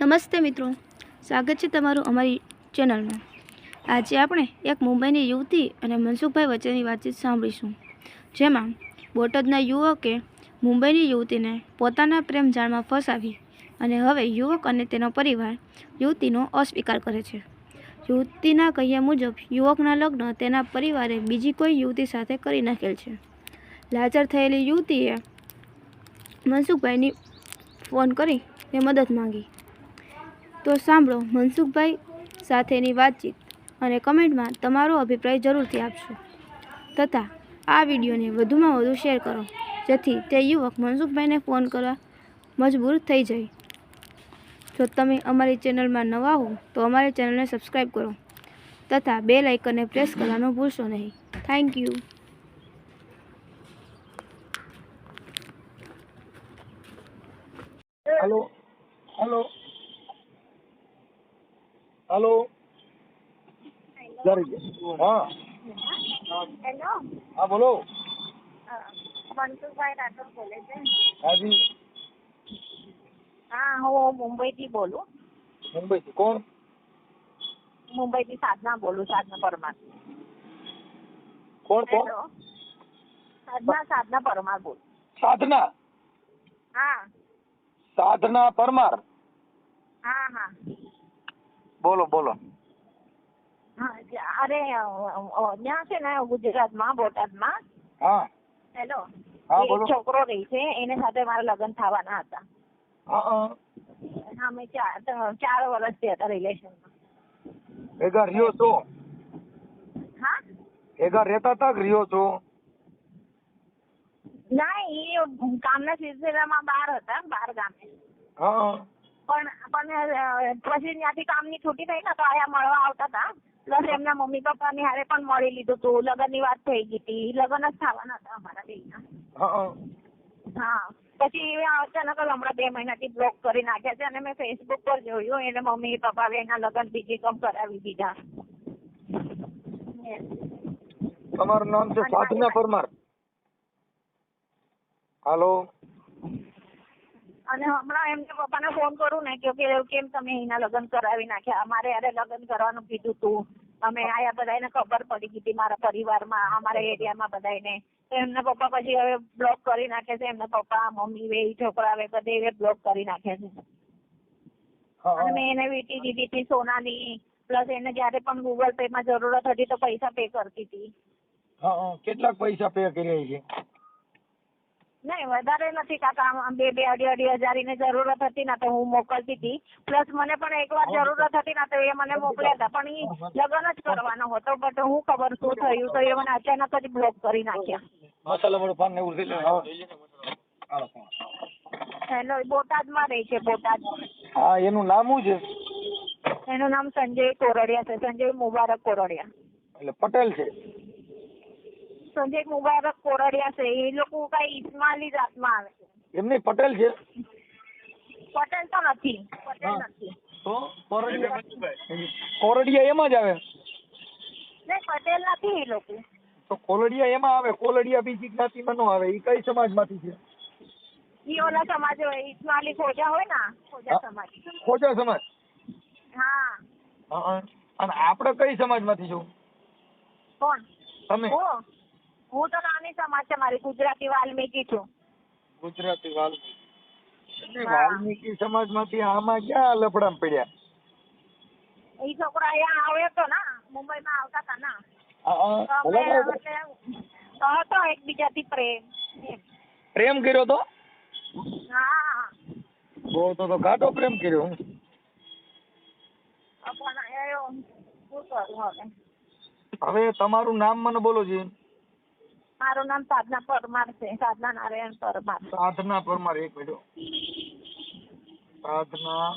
નમસ્તે મિત્રો. સ્વાગત છે તમારું અમારી ચેનલમાં. આજે આપણે એક મુંબઈની યુવતી અને મનસુખભાઈ વચ્ચેની વાતચીત સાંભળીશું. જેમાં બોટાદના યુવકે મુંબઈની યુવતીને પોતાના પ્રેમ જાળમાં ફસાવી અને હવે યુવક અને તેનો પરિવાર યુવતીનો અસ્વીકાર કરે છે. યુવતીના કહ્યા મુજબ, યુવકના લગ્ન તેના પરિવારે બીજી કોઈ યુવતી સાથે કરી નાખેલ છે. લાચાર થયેલી યુવતીએ મનસુખભાઈની ફોન કરી તે મદદ માંગી. તો સાંભળો મનસુખભાઈ સાથેની વાતચીત અને કમેન્ટમાં તમારો અભિપ્રાય જરૂરથી આપશો તથા આ વિડીયોને વધુમાં વધુ શેર કરો, જેથી તે યુવક મનસુખભાઈને ફોન કરવા મજબૂર થઈ જાય. જો તમે અમારી ચેનલમાં નવા હો, તો અમારી ચેનલને સબસ્ક્રાઈબ કરો તથા બે લાઇકનને પ્રેસ કરવાનું ભૂલશો નહીં. Thank you. Hello hello hello હા. હેલો હા બોલો. મનસુખભાઈ રાઠોડ બોલે છે. હાજી. હા હું મુંબઈથી બોલું. મુંબઈથી. કોણ? મુંબઈથી સાધના બોલું સાધના પરમાર. કોણ કોણ? સાધના સાધના પરમાર બોલું. સાધના? હા. સાધના પરમાર? હા હા. બોલો બોલો. અરે ત્યાં છે ને ગુજરાતમાં બોટાદમાં. હા. હેલો. એક. છોકરો રહી છે એને સાથે મારા લગ્ન થવાના હતા. અમે ચાર ચાર વર્ષથી હતા રિલેશનમાં ભેગા રહ્યો છો? હા? ભેગા રહેતા હતા રહ્યો છો? ના એ કામના સિલસિલામાં બહાર હતા બહાર ગામે. હા. પણ પણ પછી ત્યાંથી કામની છૂટી થઈ ને તો આયા મળવા આવતા હતા. પ્લસ એમના મમ્મી પપ્પાની હારે પણ મળી લીધું હતું લગ્નની વાત થઈ ગઈ હતી. લગ્ન જ થવાના હતા અમારા બેયના. હા હા. પછી એ અચાનક જ હમણાં બે મહિનાથી બ્લોક કરી નાખ્યા છે અને મેં ફેસબુક પર જોયું. એને મમ્મી પપ્પા એના લગ્ન બીજી કમ કરાવી દીધા. તમારું નામ છે સાધના પરમાર. હાલો. અને હમણાં એમને પપ્પાને ફોન કરું ને કે કેમ તમે એના લગ્ન કરાવી નાખ્યા? અમારે યારે લગ્ન કરવાનું કીધું તું. અમે આયા બધાને ખબર પડી ગઈ હતી મારા પરિવારમાં અમારા એરિયામાં બધાને એમના પપ્પા પછી હવે બ્લોક કરી નાખે છે. એમના પપ્પા મમ્મી બે છોકરા વે બધે બ્લોક કરી નાખે છે. અને મેં એને વીટી દીધી હતી સોનાની. પ્લસ એને જયારે પણ ગૂગલ પે માં જરૂરત હતી તો પૈસા પે કરતી હતી. કેટલાક પૈસા પે કર્યા છે? નહીં વધારે નથી કાકા બે બે અઢી અઢી હજારની જરૂરત હતી ના તો હું મોકલતી હતી. પ્લસ મને પણ એકવાર જરૂરત હતી ના તો એ મને મોકલ્યા હતા. પણ એ લગ્ન જ કરવાનો હતો બટ હું ખબર શું થયું તો એ મને અચાનક જ બ્લોક કરી નાખ્યા. હેલો બોટાદમાં રહે છે બોટાદ. હા એનું નામ શું છે? એનું નામ સંજય કોરડિયા છે સંજય મુબારક કોરડિયા. એટલે પટેલ છે. સંજય મુબારક કોરડિયા છે એ લોકો કઈ ઇસ્માલી જાતમાં આવે છે. એમની પટેલ છે? પટેલ તો નથી પટેલ નથી. તો કોરડિયા કોરડિયા એમાં જ આવે? નહીં પટેલ નથી એ લોકો. તો કોલડિયા એમાં આવે? કોલડિયા બીજી જ્ઞાતિમાં નો આવે? એ કઈ સમાજમાંથી છે? ઈ ઓલા સમાજ હોય ઇસ્માલી ખોજા હોય ને ખોજા. સમાજ. ખોજા સમાજ? હા. હા અને આપણે કઈ સમાજમાંથી છો? કોણ? તમે? હું તો નાની સમાજ છે મારી ગુજરાતી વાલ્મીકી છું. ગુજરાતી વાલ્મીકી. વાલ્મીકી સમાજમાંથી આમાં ક્યાં લફડા પડ્યા? એ છોકરા અહીંયા આવ્યો તો ના મુંબઈમાં આવતા હતા ના. હતો એકબીજાથી પ્રેમ. પ્રેમ કર્યો તો? હા. બહુ તો તો ઘાટો પ્રેમ કર્યો હું. હવે? હવે તમારું નામ મને બોલો છે મારું નામ સાધના પરમાર છે. સાધના નારાયણ પરમાર. સાધના પરમાર એક મિનિટ સાધના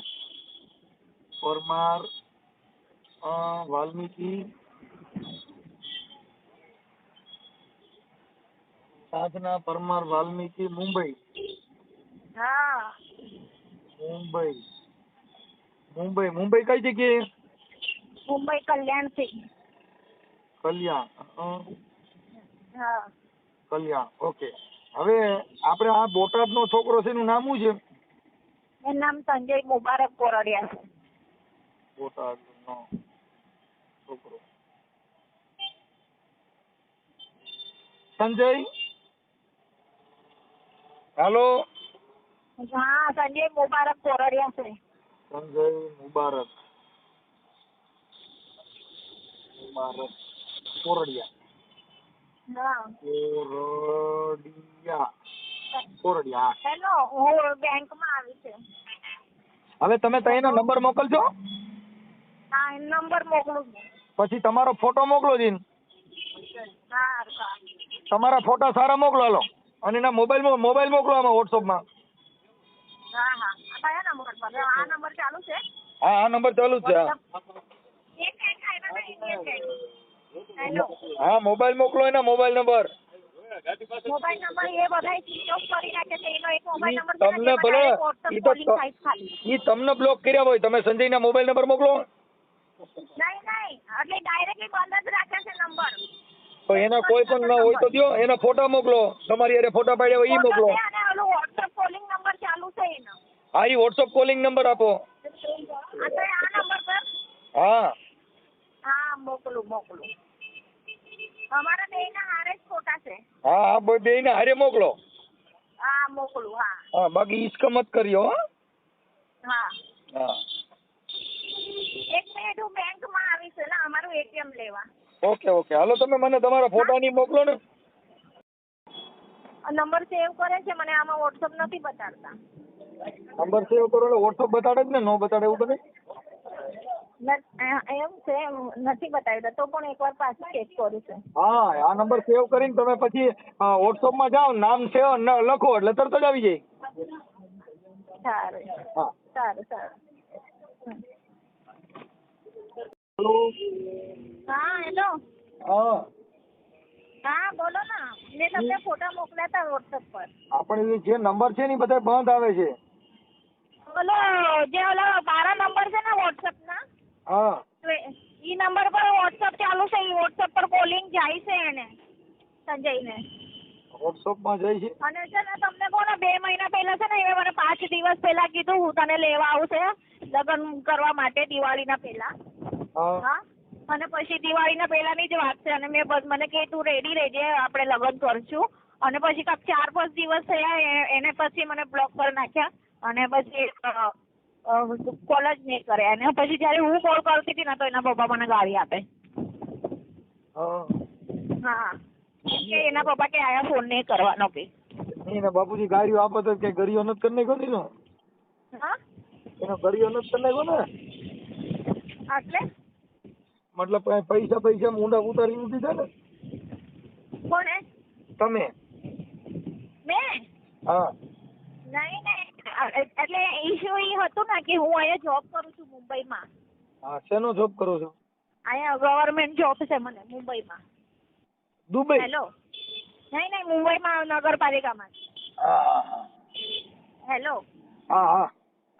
પરમાર વાલ્મીકી. સાધના પરમાર વાલ્મીકી મુંબઈ. હા. મુંબઈ. મુંબઈ મુંબઈ કઈ જગ્યાએ? મુંબઈ કલ્યાણથી કલ્યાણ હા. કલ્યાણ. ઓકે. હવે આપણે આ બોટાદનો છોકરો છે એનું નામ શું છે? એનું નામ સંજય મુબારક કોરડિયા છે. બોટાદનો છોકરો. સંજય? હેલો? હા સંજય મુબારક કોરડિયા છે. સંજય મુબારક. મુબારક કોરડિયા. કોરડિયા. કોરડિયા. હેલો હું બેંકમાં આવી છે. હવે તમે તઈનો નંબર મોકલજો. હા નંબર મોકલું પછી તમારો ફોટો મોકલો જીન. તમારા ફોટા સારા મોકલો હાલો. અને એના મોબાઈલ મોબાઈલ મોકલો આમાં વોટ્સઅપમાં. હા હા. આ કયા નંબર પર? આ નંબર ચાલુ છે? હા આ નંબર ચાલુ જ છે હા. મોબાઈલ મોકલો એના મોબાઈલ નંબર. મોબાઈલ નંબર એ બધા સ્વિચ કરી નાખે છે એનો એક મોબાઈલ ઈ નંબર તમને ભલે ઈ તો તમને બ્લોક કર્યા હોય તમે સંજયના મોબાઈલ નંબર મોકલો. નહીં નહીં એટલે ડાયરેક્ટલી બંધ જ રાખે છે નંબર. તો એના કોઈ પણ ના હોય તો દયો એના ફોટા મોકલો. તમારી અરે ફોટા પાડ્યા હોય ઈ મોકલો. અને ઓલું નંબર ચાલુ છે એનો. હા ઈ વોટ્સઅપ કોલિંગ નંબર આપો. આ નંબર પર? હા. હા મોકલું મોકલું. અમારા બેયના હારે જ ફોટા છે. હા હા બે બેયને હારે મોકલો. હા મોકલું હા. હા બાકી ઈસક મત કર્યો હો. હા. હા. એક મિનિટ હું બેંકમાં આવી છે ને અમારું એટીએમ લેવા. Okay okay. હાલો તમે મને તમારા ફોટાની મોકલો ને. નંબર સેવ કરે છે મને આમાં વોટ્સઅપ નથી બતાડતા. નંબર સેવ કરો એટલે વોટ્સઅપ બતાડે જ ને નો બતાડે એવું ન- અ- એમ છે નથી બતાવ્યું. તો પણ એકવાર પાછું ચેક કરું છું. હા આ નંબર સેવ કરીને તમે પછી વોટ્સઅપમાં જાઓ નામ સેવ ન- લખો એટલે તરત જ આવી જાય. સારું. હા. સારું સારું. હેલો. હા હેલો. હા. હા બોલો ને. મેં તમને ફોટા મોકલ્યા હતા વોટ્સઅપ પર. આપણે જે નંબર છે ને બધા બંધ આવે છે. બોલો જે ઓલા મારા નંબર છે ને વોટ્સઅપના હા. ઈ નંબર પર વોટ્સઅપ ચાલુ છે ઈ વોટ્સઅપ પર કોલિંગ જાય છે એને સંજયને. વોટ્સઅપમાં જાય છે? અને છે ને તમને કોને બે મહિના પહેલા છે ને એને મને પાંચ દિવસ પહેલા કીધું હું તને લેવા આવું છે લગ્ન કરવા માટે દિવાળીના પહેલા. હા. હા? અને પછી દિવાળીના પહેલાની જ વાત છે અને મેં બસ મને કે તું રેડી રહેજે આપણે લગ્ન કરશું. અને પછી કાંક ચાર પાંચ દિવસ થયા એને પછી મને બ્લોક કરી નાખ્યા. અને પછી કોલ જ નહીં કરે. અને પછી જ્યારે હું કોલ કરતી હતી ને તો એના પપ્પા મને ગાળી આપે. હા. કે એના પપ્પા કે આયા ફોન નહીં કરવાનો કે. એને બાપુજી ગાડીઓ આપે તો કે ગરીઓ નથી કરી નાખો ને? એનો હા? એનો ગરીઓ નથી કરી નાખો ને એટલે? મતલબ પૈસા પૈસા ઊંડા ઉતારી દીધા ને? કોણે તમે? મેં? હા. એટલે ઇશ્યુ એ હતું ને કે હું અહીંયા જોબ કરું છું મુંબઈમાં. હા શેનો જોબ કરો છો? અહીંયા ગવર્મેન્ટ જોબ છે મને મુંબઈમાં. દુબઈ? હેલો નહીં નહીં મુંબઈમાં નગરપાલિકામાં. હેલો હા હા.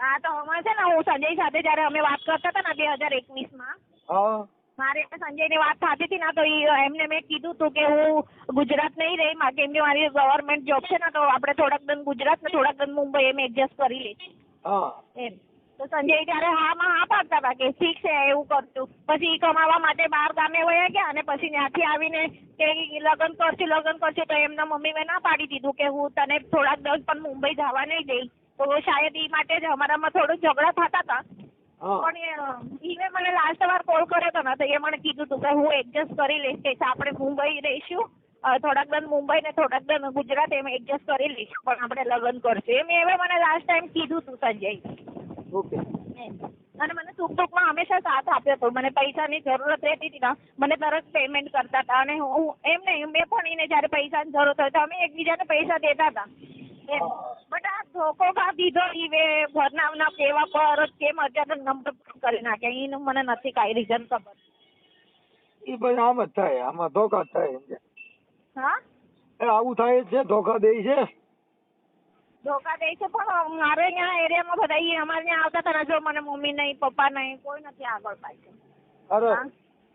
હા તો હમણાં છે ને હું સંજય સાથે જ્યારે અમે વાત કરતા હતા ને બે હજાર એકવીસમાં હા. મારે સંજયની વાત થતી હતી ને તો એમને મેં કીધું હતું કે હું ગુજરાત નહીં રહી કેમ કે મારી ગવર્મેન્ટ જોબ છે ને તો આપણે થોડાક દન ગુજરાત ને થોડાક દન મુંબઈ એમ એડજસ્ટ કરી લઈશું. હા. એમ. તો સંજય ત્યારે હા માં હા પાડતા હતા કે ઠીક છે એવું કરતું પછી ઈ કમાવા માટે બહાર ગામે વયા ગયા અને પછી ત્યાંથી આવીને કે લગ્ન કરશું લગ્ન કરશું તો એમના મમ્મી મેં ના પાડી દીધું કે હું તને થોડાક દિવસ પણ મુંબઈ જવા નહીં દઈ. તો શાયદ ઈ માટે જ અમારામાં થોડું ઝઘડા થતા હતા. પણ ઈને મને લાસ્ટ વાર કોલ કર્યો હતો ને તો એ મને કીધું હતું કે હું એડજસ્ટ કરી લઈશ. કે આપણે મુંબઈ રહીશું. થોડાક દન મુંબઈ ને થોડાક દન ગુજરાત એમ એડજસ્ટ કરી લઈશ. પણ આપણે લગ્ન કરશું. એમ એવે મને લાસ્ટ ટાઈમ કીધું હતું સંજય. ઓકે. અને મને સુખ દુઃખમાં હંમેશા સાથ આપ્યો હતો મને પૈસાની જરૂરત રહેતી હતી ને. મને તરત પેમેન્ટ કરતા હતા. અને હું એમ નહીં મેં પણ એને જ્યારે પૈસાની જરૂરત હોય તો અમે એકબીજાને પૈસા દેતા હતા. બટ આ ધોકો કા દીધો ઈ ભરનાવના કેવા પર કેમ અત્યારે નંબર કરી નાખે એનું મને નથી કાંઈ રીઝન ખબર. એ ભાઈ આમ જ થાય આમાં ધોકા થાય સમજ્યા? હા? એ આવું થાય છે ધોકા દે છે. ધોકા દે છે પણ મારે ત્યાં એરિયામાં બધા અમારે ત્યાં આવતા હતા ને જો મને મમ્મી નહીં પપ્પા નહીં કોઈ નથી આગળ પાછળ. અરે.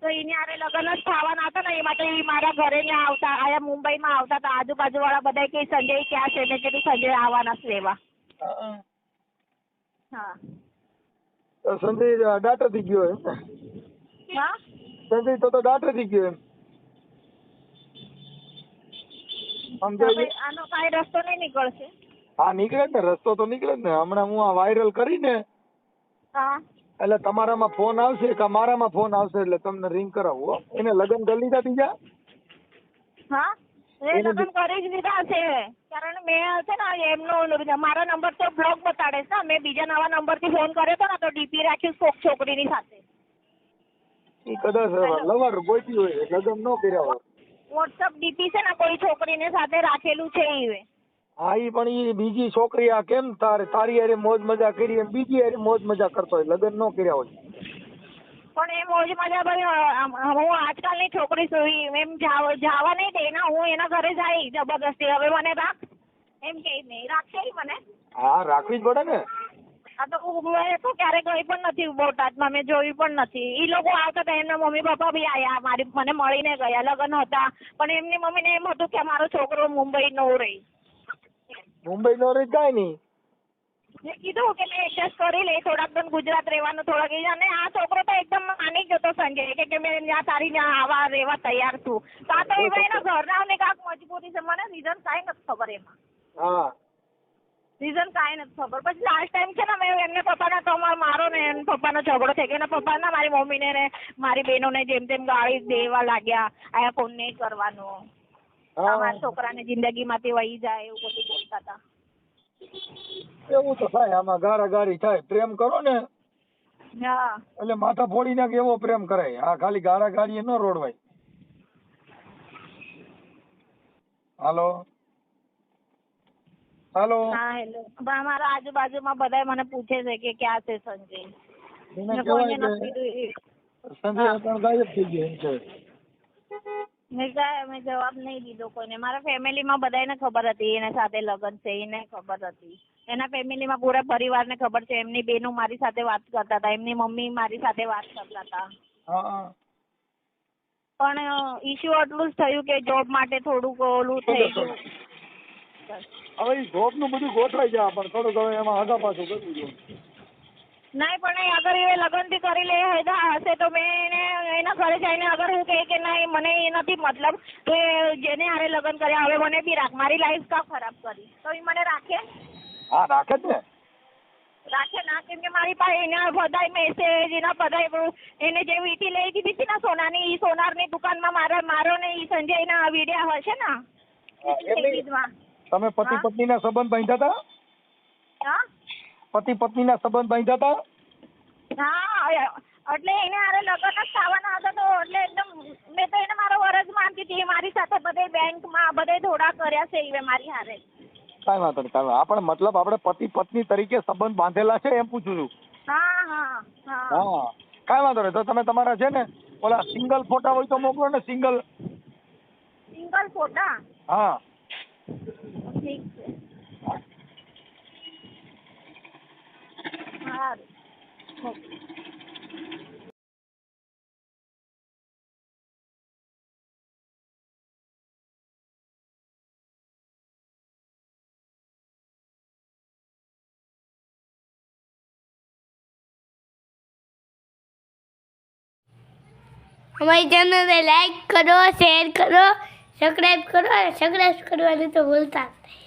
તો એની હારે લગ્ન જ થવાના હતા ને એ માટે એ મારા ઘરે ત્યાં આવતા આયા મુંબઈમાં આવતા હતા. આજુબાજુ વાળા બધા કે સંજય ક્યાં છે મેં કીધું સંજય આવવાના છે એવા. હા. તો સંજય દાંતેથી ગયો એમ? હા? સંજય તો તો થઈ ગયો એમ. આનો કાંઈ રસ્તો નહીં નીકળશે. હા નીકળે ને રસ્તો તો નીકળે જ ને. હમણાં હું આ વાયરલ કરીને હા. એટલે તમારામાં ફોન આવશે કે મારામાં ફોન આવશે એટલે તમને રિંગ કરાવવો એને લગ્ન કરી લીધા બીજા? હા? લગ્ન કરી જ લીધા છે. કારણ મેં છે ને એમનો મારા નંબર તો બ્લોક બતાડે છે. મેં બીજા નવા નંબરથી ફોન કર્યો હતો ને તો ડીપી રાખ્યું કોક છોકરીની સાથે. એ કદાચ લવર ગોતી હોય લગ્ન ન કર્યા હોય. વોટ્સઅપ ડીપી છે ને કોઈ છોકરીને સાથે રાખેલું છે હા ઈ પણ ઈ બીજી છોકરી આ કેમ તારે? તારી હારે મોજ મજા કરી એમ બીજી હારે મોજ મજા કરતો હોય. લગ્ન ન કર્યા હોય. પણ એ મોજ મજા ભાઈ હું આજકાલની છોકરી છું. એમ જાવા નહીં દે. ને હું એના ઘરે જાય જબરદસ્તી. હવે મને રાખ. એમ કે નહીં રાખશે મને. હા રાખવી જ પડે ને. આ તો મેં તો ક્યારે ગઈ પણ નથી બોટાદમાં. મેં જોયું પણ નથી. એ લોકો આવતા હતા. એમના મમ્મી પપ્પા બી આયા. મારી મને મળીને ગયા. લગ્ન હતા. પણ એમની મમ્મીને એમ હતું કે મારો છોકરો મુંબઈ નો રહી. મુંબઈ નો રહી કાંઈ નહીં. મેં કીધું કે મેં એડજસ્ટ કરી લઈ થોડાક દિન ગુજરાત રહેવાનું થોડાક અને આ છોકરો તો એકદમ માની ગયો સંજય કે કે મેં ત્યાં તારી ત્યાં આવા રહેવા તૈયાર છું. તો આ તો એવા એના ઘરના ને કાંઈક મજબૂરી છે. મને રીઝન કાંઈ નથી ખબર એમાં. હા. રીઝન કાંઈ નથી ખબર. પછી લાસ્ટ ટાઈમ છે ને મેં એમને પપ્પાના તો અમારો મારો ને એના પપ્પાનો ઝઘડો થઈ ગયો એના પપ્પાના મારી મમ્મીને ને મારી બહેનોને જેમ તેમ ગાળી દેવા લાગ્યા. આયા ફોન નહીં કરવાનો. અમારા છોકરાને જિંદગીમાંથી વહી જાય એવું બધું બોલતા હતા. એવું તો થાય આમાં ગારા ગારી થાય. પ્રેમ કરો ને. એટલે માથા ફોડી નાખે એવો પ્રેમ કરાય. આ ખાલી ગારા ગારી ન રોડવાય. હાલો? હાલો? હા હેલો. અમારા આજુબાજુમાં બધા મને પૂછે છે કે ક્યાં છે સંજય? સંજય પણ ગાયબ થઈ ગયો એમ કે મેં કાંઈ મેં જવાબ નહીં દીધો કોઈને. મારા ફેમિલીમાં બધાને ખબર હતી એના સાથે લગ્ન છે એને ખબર હતી. એના ફેમિલીમાં પૂરા પરિવારને ખબર છે એમની બેનો મારી સાથે વાત કરતા હતા એમની મમ્મી મારી સાથે વાત કરતા હતા. પણ ઇશ્યુ આટલું જ થયું કે જોબ માટે થોડુંક ઓલું થઈ ગયું. હવે જોબનું બધું ગોઠવાઈ જાય પણ થોડુંક હવે એમાં આગા પાછું કરવું જોઈએ નહીં પણ અગર એ લગ્નથી કરી લે હતા હશે તો મેં એને એના ઘરે જઈને અગર હું કહે કે નહીં મને એ નથી મતલબ તો એ જેને હારે લગ્ન કર્યા હવે મને બી રાખ. મારી લાઈફ કા ખરાબ કરી? તો એ મને રાખે? હા રાખે જ ને. રાખે ના કેમ કે મારી પાસે એના બધાય મેસેજ એના બધાય એને જે વીટી લઈ દીધી હતી ને સોનાની એ સોનારની દુકાનમાં મારા મારો ને એ સંજયના વિડિયા હશે ને. તમે પતિ પત્ની ના સંબંધ બાંધ્યા હતા હા. પતિ પત્નીના સંબંધ બાંધ્યા હતા હા એટલે એને હારે લગ્ન જ થવાના હતા તો એટલે એકદમ મેં તો એને મારો વરજ માનતી હતી મારી સાથે બધે બેંકમાં બધે ધોડા કર્યા છે એ મારી હારે. કાંઈ વાંધો નહીં કાંઈ આપણે મતલબ આપણે પતિ પત્ની તરીકે સંબંધ બાંધેલા છે એમ પૂછું છું. હા હા હા. હા. કાંઈ વાંધો નહીં તો તમે તમારા છે ને ઓલા સિંગલ ફોટા હોય તો મોકલો ને સિંગલ. સિંગલ ફોટા? હા. ઠીક. સારું અમારી ચેનલને લાઈક કરો શેર કરો સબસ્ક્રાઈબ કરો અને સબસ્ક્રાઈબ કરવાનું તો ભૂલતા નહીં.